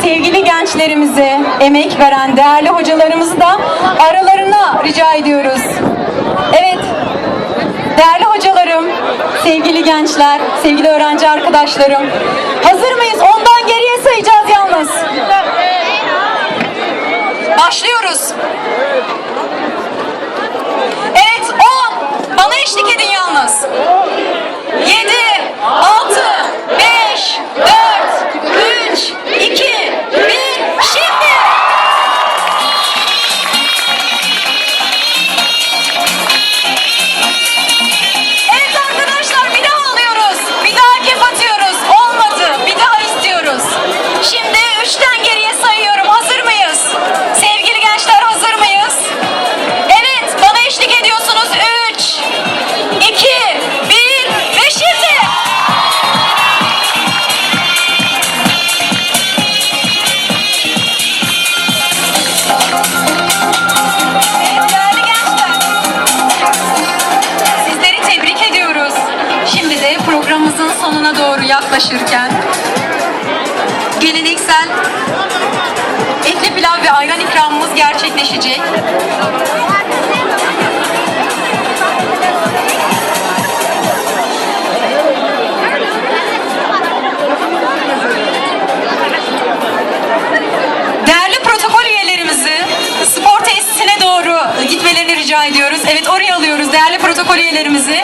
sevgili gençlerimizi, emek veren değerli hocalarımızı da aralarına rica ediyoruz. Evet, değerli hocalarım, sevgili gençler, sevgili öğrenci arkadaşlarım. Hazır mıyız? Ondan geriye sayacağız yalnız. Doğru yaklaşırken geleneksel etli pilav ve ayran ikramımız gerçekleşecek. Değerli protokol üyelerimizi spor tesisine doğru gitmelerini rica ediyoruz. Evet oraya alıyoruz değerli protokol üyelerimizi.